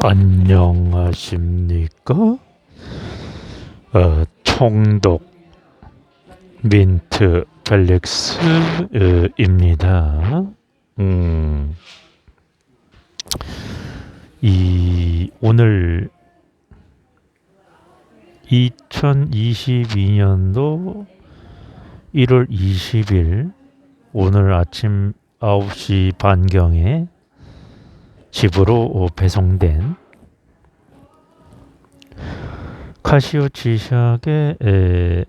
안녕하십니까? 어, 총독 민트 펠릭스입니다. 음, 이 오늘 2022년도 1월 20일 오늘 아침 9시 반경에 집으로 배송된 카시오 지샥의 에,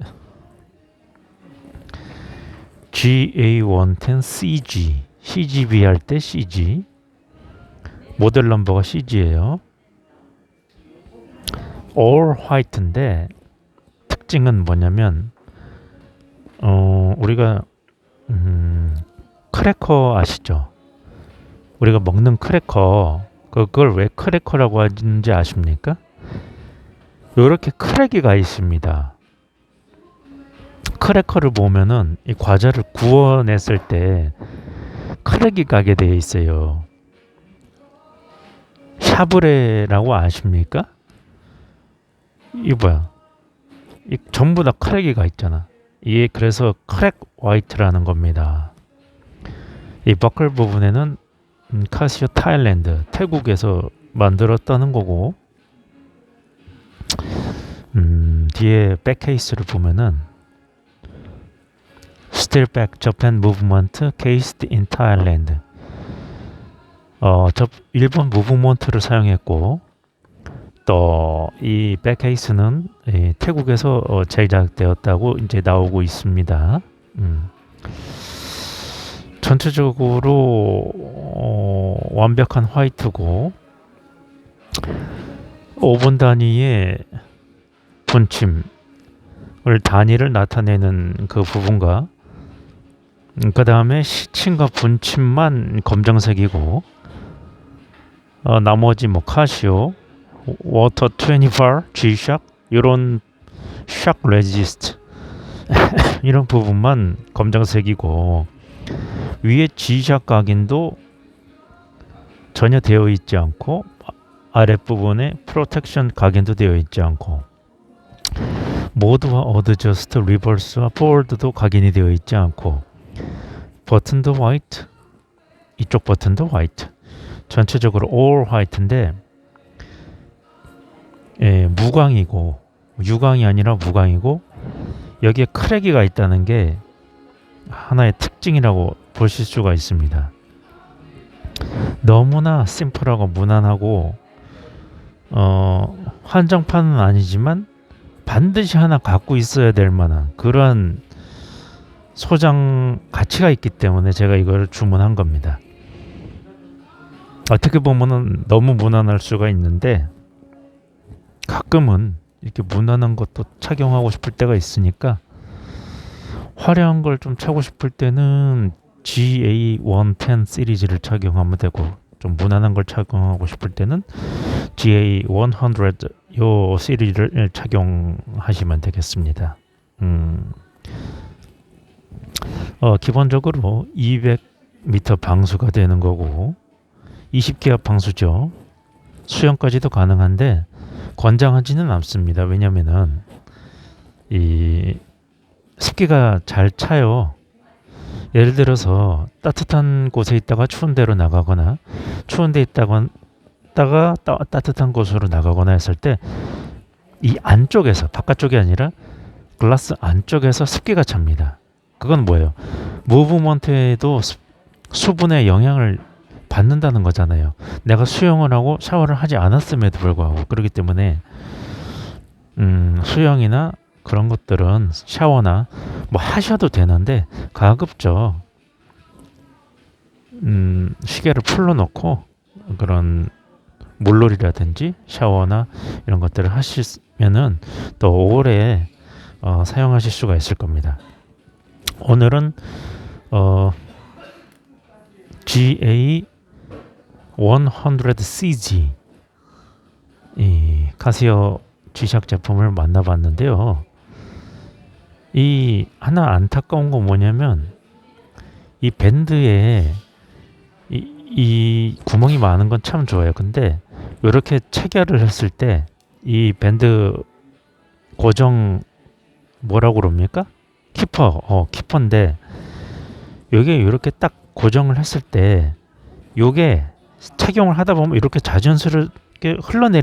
GA110CG CGV 할 때 CG 모델 넘버가 CG예요. All White인데 특징은 뭐냐면 어 우리가 음, 크래커 아시죠? 우리가 먹는 크래커 그걸 왜 크래커라고 하는지 아십니까? 이렇게 크래기가 있습니다. 크래커를 보면은 이 과자를 구워냈을 때 크래기 가게 되어 있어요. 샤브레라고 아십니까? 이 뭐야? 이 전부 다 크래기가 있잖아. 이게 그래서 크랙 화이트라는 겁니다. 이 버클 부분에는 음, 카시오 타일랜드 태국에서 만들었다는 거고 음, 뒤에 백케이스를 보면은 Still Back Japan Movement Cased in Thailand 어, 저 일본 무브먼트를 사용했고 또 이 백케이스는 이 태국에서 어, 제작되었다고 이제 나오고 있습니다. 음. 전체적으로 어, 완벽한 화이트고 5분 단위의 분침을 단위를 나타내는 그 부분과 그 다음에 시침과 분침만 검정색이고 어, 나머지 뭐 카시오, 워터 24, G-Shock 이런 샥 레지스트 이런 부분만 검정색이고 위에 G샷 각인도 전혀 되어 있지 않고 아랫부분에 프로텍션 각인도 되어 있지 않고 모드와 어드저스트, 리버스와 포워드도 각인이 되어 있지 않고 버튼도 화이트 이쪽 버튼도 화이트 전체적으로 all 화이트인데 예, 무광이고 유광이 아니라 무광이고 여기에 크래기가 있다는 게 하나의 특징이라고 보실 수가 있습니다. 너무나 심플하고 무난하고 어, 한정판은 아니지만 반드시 하나 갖고 있어야 될 만한 그런 소장 가치가 있기 때문에 제가 이걸 주문한 겁니다. 어떻게 보면은 너무 무난할 수가 있는데 가끔은 이렇게 무난한 것도 착용하고 싶을 때가 있으니까 화려한 걸 좀 차고 싶을 때는 GA110 시리즈를 착용하면 되고 좀 무난한 걸 착용하고 싶을 때는 GA100 요 시리즈를 착용하시면 되겠습니다. 음, 어, 기본적으로 200m 방수가 되는 거고 20기압 방수죠. 수영까지도 가능한데 권장하지는 않습니다. 왜냐면은 이 습기가 잘 차요. 예를 들어서 따뜻한 곳에 있다가 추운 데로 나가거나 추운 데 있다가 따가 따뜻한 곳으로 나가거나 했을 때 이 안쪽에서 바깥쪽이 아니라 글라스 안쪽에서 습기가 찹니다. 그건 뭐예요? 무브먼트에도 수분의 영향을 받는다는 거잖아요. 내가 수영을 하고 샤워를 하지 않았음에도 불구하고 그렇기 때문에 음, 수영이나 그런 것들은 샤워나 뭐 하셔도 되는데 가급적 음, 시계를 풀러놓고 그런 물놀이라든지 샤워나 이런 것들을 하시면은 더 오래 어, 사용하실 수가 있을 겁니다. 오늘은 어, GA 100CG 이 카시오 G샥 제품을 만나봤는데요. 이 하나 안타까운 건 뭐냐면 이 밴드에 이, 이 구멍이 많은 건 참 좋아요. 근데 이렇게 체결을 했을 때 이 밴드 고정 뭐라고 그럽니까? 키퍼, 어 키퍼인데 요게 이렇게 딱 고정을 했을 때 요게 착용을 하다 보면 이렇게 자연스럽게 흘러내리